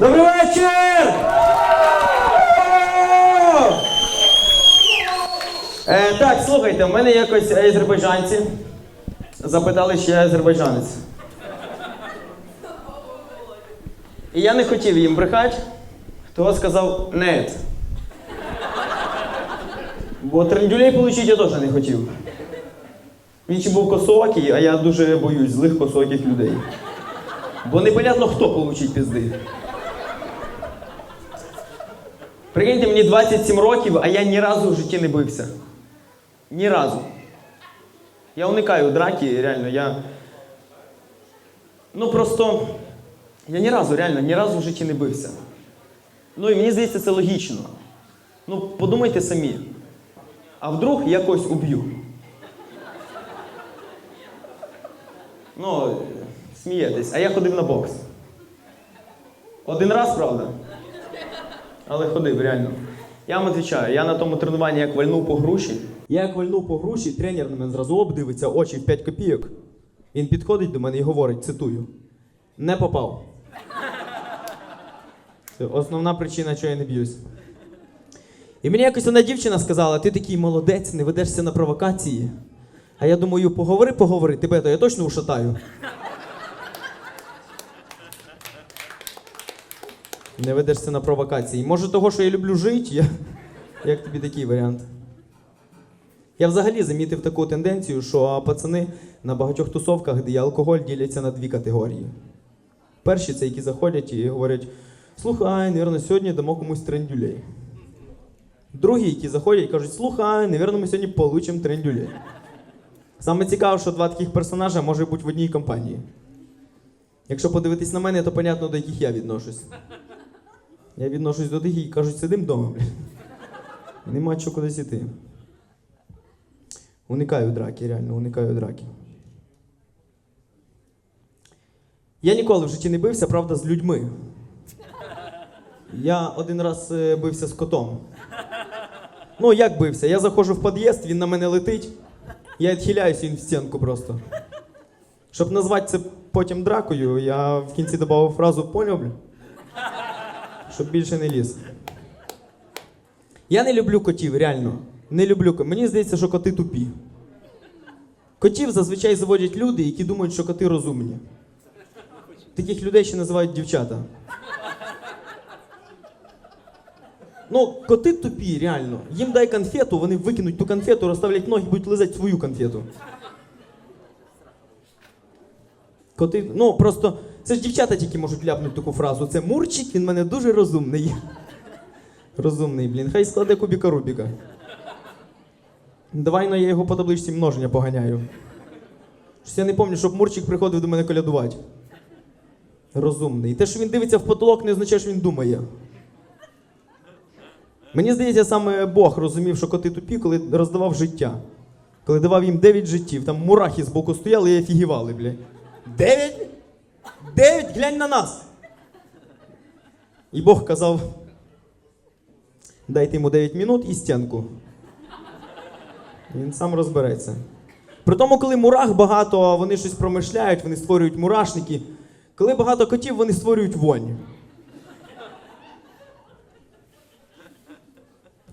Добрий вечір! Е, так, слухайте, в мене якось азербайджанці запитали, чи я азербайджанець. І я не хотів їм брехати, того сказав нет. Бо трендюлей получити я теж не хотів. Він ще був косоокий, а я дуже боюсь злих косооких людей. Бо непонятно, хто получить пізди. Прикиньте, мені 27 років, а я ні разу в житті не бився. Ні разу. Я уникаю драки, реально, я. Ну просто. Я ні разу, реально, ні разу в житті не бився. Ну і мені здається, це логічно. Ну, подумайте самі. А вдруг я когось уб'ю? Ну, смієтесь. А я ходив на бокс. Один раз, правда? Але ходив, реально. Я вам відповідаю, я на тому тренуванні як вальнув по груші. Я як вальнув по груші, тренер на мене зразу обдивиться, очі в 5 копійок. Він підходить до мене і говорить, цитую: не попав. Це основна причина, чого я не б'юсь. І мені якось одна дівчина сказала: ти такий молодець, не ведешся на провокації. А я думаю, поговори, поговори, тебе то я точно ушатаю. Не ведешся на провокації. Може, того, що я люблю жити, я... як тобі такий варіант? Я взагалі замітив таку тенденцію, що пацани на багатьох тусовках, де є алкоголь, діляться на дві категорії. Перші це які заходять і говорять: слухай, навірно, сьогодні дамо комусь трендюлей. Другі, які заходять, кажуть, слухай, навірно, ми сьогодні получимо трендюлей. Саме цікаво, що два таких персонажа може бути в одній компанії. Якщо подивитись на мене, то понятно, до яких я відношусь. Я відношусь до тих, які кажуть, сидим вдома, блін. Нема чого кудись іти. Уникаю драки, реально, уникаю драки. Я ніколи в житті не бився, правда, з людьми. Я один раз е, бився з котом. Ну, як бився? Я заходжу в під'їзд, він на мене летить. Я відхиляюся, він в стінку просто. Щоб назвати це потім дракою, я в кінці додав фразу поняв, бля? Щоб більше не ліз. Я не люблю котів, реально. Не люблю котів. Мені здається, що коти тупі. Котів зазвичай заводять люди, які думають, що коти розумні. Таких людей ще називають дівчата. Ну, коти тупі, реально. Їм дай конфету, вони викинуть ту конфету, розставлять ноги будуть лизати свою конфету. Коти, ну просто це ж дівчата тільки можуть ляпнути таку фразу. Це Мурчик, він мене дуже розумний. Розумний, блін. Хай складе кубіка Рубіка. Давай ну, я його по табличці множення поганяю. Щось я не пам'ятаю, щоб Мурчик приходив до мене колядувати. Розумний. Те, що він дивиться в потолок, не означає, що він думає. Мені здається, саме Бог розумів, що коти тупі, коли роздавав життя. Коли давав їм 9 життів, там мурахи з боку стояли і офігівали, бля. Дев'ять? Дев'ять? Глянь на нас. І Бог казав: дайте йому 9 минут і стінку. Він сам розбереться. При тому, коли мурах багато, вони щось промишляють, вони створюють мурашники. Коли багато котів, вони створюють вонь.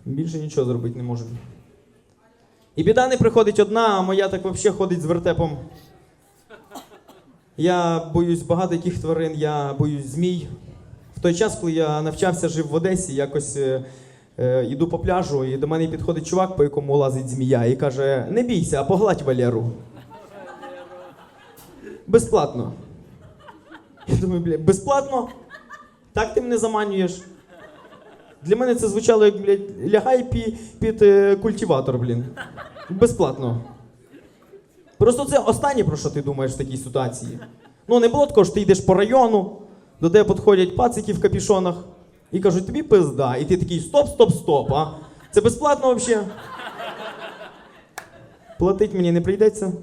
Більше нічого зробити не можемо. І біда не приходить одна, а моя так взагалі ходить з вертепом. Я боюсь багато яких тварин, я боюсь змій. В той час, коли я навчався, жив в Одесі, якось е, е, йду по пляжу, і до мене підходить чувак, по якому лазить змія, і каже: не бійся, а погладь Валеру. Безплатно. Я думаю, бля, безплатно? Так ти мене заманюєш? Для мене це звучало як, блядь, лягай пі, під е, культиватор, блін. Безплатно. Просто це останнє, про що ти думаєш в такій ситуації. Ну, не було такого, що ти йдеш по району, до тебе підходять пацики в капішонах і кажуть, тобі пизда. І ти такий стоп, стоп, стоп. А? Це безплатно взагалі? Платить мені не прийдеться.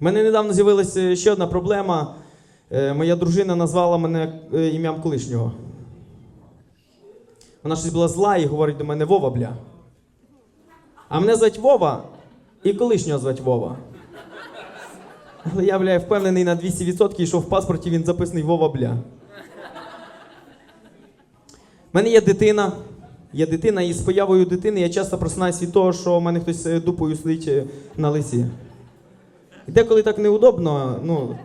У мене недавно з'явилася ще одна проблема. Е, Моя дружина назвала мене е, ім'ям колишнього. Вона щось була зла і говорить до мене Вова, бля. А мене звать Вова і колишнього звати Вова. Але я, бля, впевнений на 200%, що в паспорті він записаний Вова бля. У мене є дитина. Є дитина, і з появою дитини я часто просинаюся від того, що в мене хтось е, дупою сидить е, на лиці. І деколи так неудобно, ну.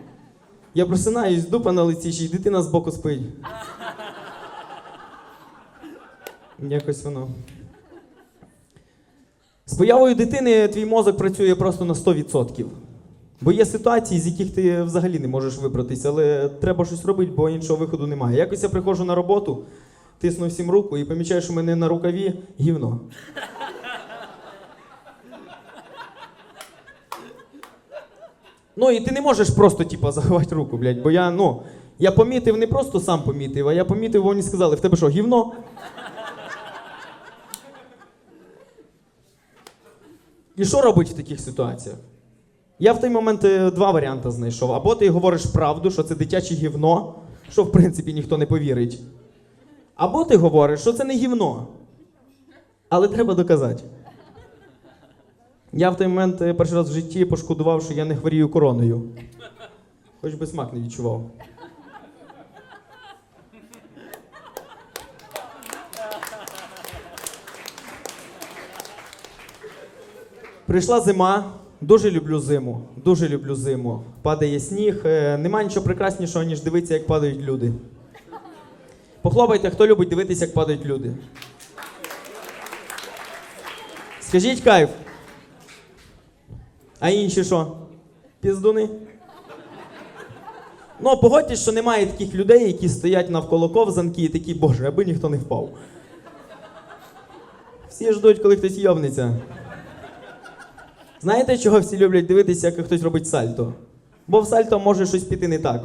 Я просинаюсь, дупа на лиці, і дитина збоку спить. Якось воно. З появою дитини твій мозок працює просто на 100%. Бо є ситуації, з яких ти взагалі не можеш вибратися, але треба щось робити, бо іншого виходу немає. Якось я приходжу на роботу, тисну всім руку і помічаю, що в мене на рукаві гівно. Ну і ти не можеш просто, типа, заховати руку, блядь, бо я, ну, я помітив не просто сам помітив, а я помітив, бо вони сказали, в тебе що, гівно? І що робить в таких ситуаціях? Я в той момент е, два варіанти знайшов. Або ти говориш правду, що це дитяче гівно, що в принципі ніхто не повірить. Або ти говориш, що це не гівно. Але треба доказати. Я в той момент е, перший раз в житті пошкодував, що я не хворію короною. Хоч би смак не відчував. Прийшла зима. Дуже люблю зиму. Дуже люблю зиму. Падає сніг. Е, Нема нічого прекраснішого, ніж дивитися, як падають люди. Похлопайте, хто любить дивитися, як падають люди. Скажіть кайф. А інші що? Піздуни? Ну, погодьтесь, що немає таких людей, які стоять навколо ковзанки і такі, боже, аби ніхто не впав. Всі ждуть, коли хтось йовниться. Знаєте, чого всі люблять дивитися, як хтось робить сальто? Бо в сальто може щось піти не так.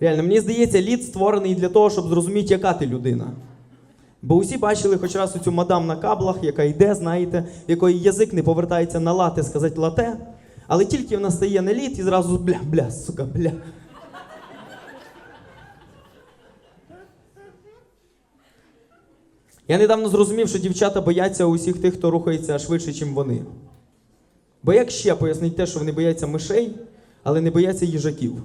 Реально, мені здається, лід створений для того, щоб зрозуміти, яка ти людина. Бо усі бачили хоч раз оцю мадам на каблах, яка йде, знаєте, в якої язик не повертається на лате сказати лате, але тільки вона стає на лід і зразу бля, бля, сука, бля. Я недавно зрозумів, що дівчата бояться усіх тих, хто рухається швидше, ніж вони. Бо як ще пояснить те, що вони бояться мишей, але не бояться їжаків?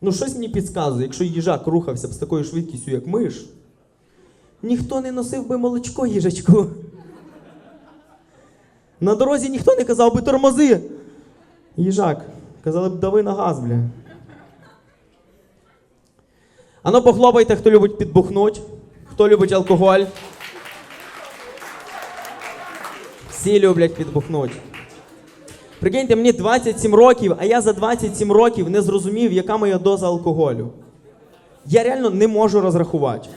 Ну, щось мені підказує, якщо їжак рухався б з такою швидкістю, як миш, ніхто не носив би молочко їжачку. На дорозі ніхто не казав би тормози. Їжак. Казали б дави на газ, бля. Ану, похлопайте, хто любить підбухнуть, хто любить алкоголь. Всі люблять підбухнуть. Прикиньте, мені 27 років, а я за 27 років не зрозумів, яка моя доза алкоголю. Я реально не можу розрахувати.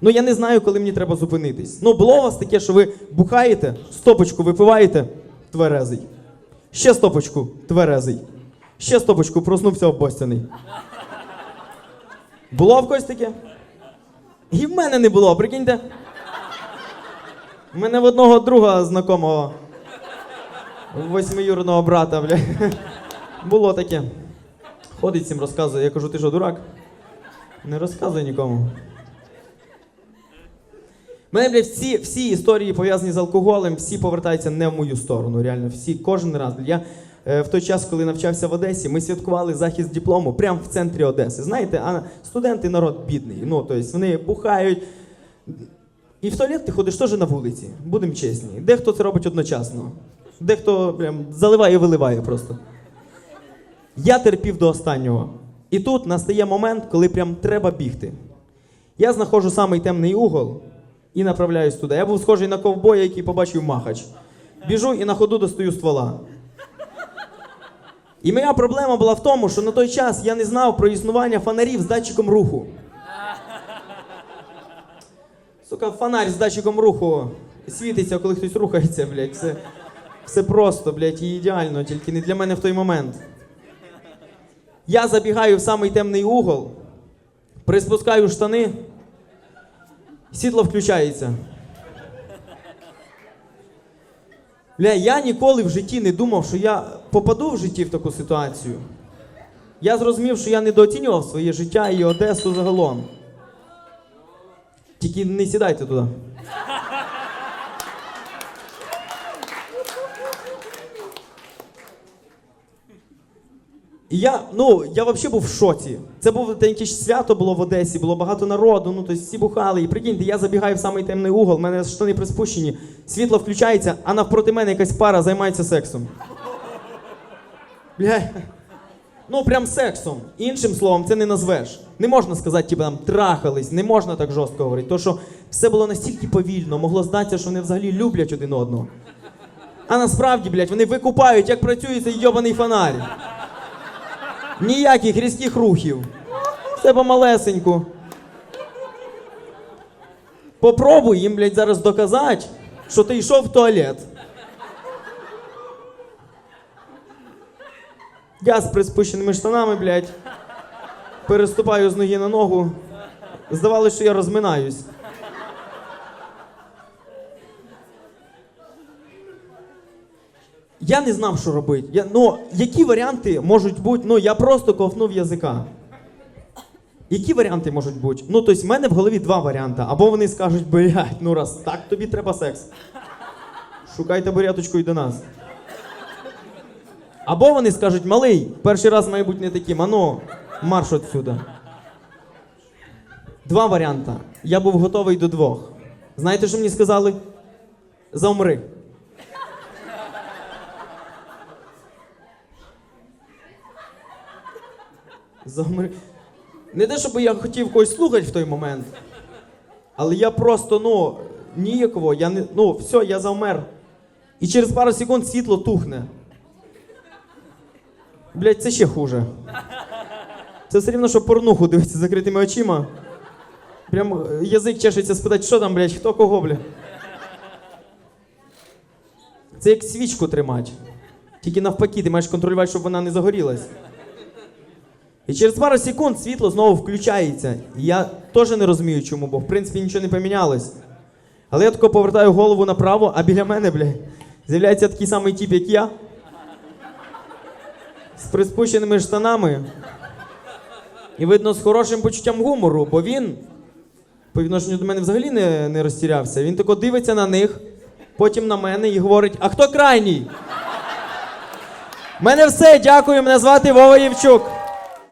Ну я не знаю, коли мені треба зупинитись. Ну, було у вас таке, що ви бухаєте, стопочку випиваєте, тверезий. Ще стопочку, тверезий. Ще стопочку, проснувся обостяний. Було в когось таке? І в мене не було, прикиньте. У мене в одного друга знакомого, восьмиюрного брата, бля. Було таке. Ходить всім розказує. Я кажу, ти що, дурак? Не розказуй нікому. Мене, блядь, всі, всі історії пов'язані з алкоголем, всі повертаються не в мою сторону. Реально, всі, кожен раз. Я в той час, коли навчався в Одесі, ми святкували захист диплому прямо в центрі Одеси. Знаєте, а студенти народ бідний. Ну, тобто вони бухають. І в туалет ти ходиш теж на вулиці, будемо чесні. Дехто це робить одночасно. Дехто прям заливає виливає просто. Я терпів до останнього. І тут настає момент, коли прям треба бігти. Я знаходжу самий темний угол і направляюсь туди. Я був схожий на ковбоя, який побачив махач. Біжу і на ходу достаю ствола. І моя проблема була в тому, що на той час я не знав про існування фонарів з датчиком руху. Сука, фонарь з датчиком руху світиться, коли хтось рухається, блядь. Все, все просто, блядь, і ідеально, тільки не для мене в той момент. Я забігаю в самий темний угол, приспускаю штани, світло включається. Бля, я ніколи в житті не думав, що я попаду в житті в таку ситуацію. Я зрозумів, що я недооцінював своє життя і Одесу загалом. Тільки не сідайте туди. І я, ну, я взагалі був в шоці. Це було якесь свято було в Одесі, було багато народу, ну, тобто всі бухали. І прикиньте, я забігаю в самий темний угол, в мене штани приспущені, світло включається, а навпроти мене якась пара займається сексом. Бля. Ну, прям сексом. Іншим словом, це не назвеш. Не можна сказати, типу, там трахались, не можна так жорстко говорити. То, що все було настільки повільно, могло здатися, що вони взагалі люблять один одного. А насправді, блядь, вони викупають, як працює цей йобаний фонарь. Ніяких різких рухів. Все помалесеньку. Попробуй їм, блядь, зараз доказати, що ти йшов в туалет. Я з приспущеними штанами, блядь. Переступаю з ноги на ногу. Здавалося, що я розминаюсь. Я не знав, що робити. Я, ну, які варіанти можуть бути? Ну, я просто ковтнув язика. Які варіанти можуть бути? Ну, тобто, в мене в голові два варіанти. Або вони скажуть, блядь, ну раз так тобі треба секс. Шукай табуреточку і до нас. Або вони скажуть, малий, перший раз має бути не таким, ану, марш отсюда. Два варіанти. Я був готовий до двох. Знаєте, що мені сказали? Заумри. Замри. Не те, щоб я хотів когось слухати в той момент. Але я просто, ну, ніяково, я не. Ну, все, я завмер. І через пару секунд світло тухне. Блять, це ще хуже. Це все рівно, що порнуху дивитися з закритими очима. Прям е, язик чешеться спитати, що там, блять, хто кого, бля. Це як свічку тримати. Тільки навпаки, ти маєш контролювати, щоб вона не загорілась. І через пару секунд світло знову включається. І я теж не розумію, чому, бо в принципі нічого не помінялось. Але я тако повертаю голову направо, а біля мене, бля, з'являється такий самий тип, як я. З приспущеними штанами. І видно, з хорошим почуттям гумору, бо він по відношенню до мене взагалі не, не розтірявся. Він тако дивиться на них, потім на мене і говорить: А хто крайній? Мене все, дякую, мене звати Вова Євчук.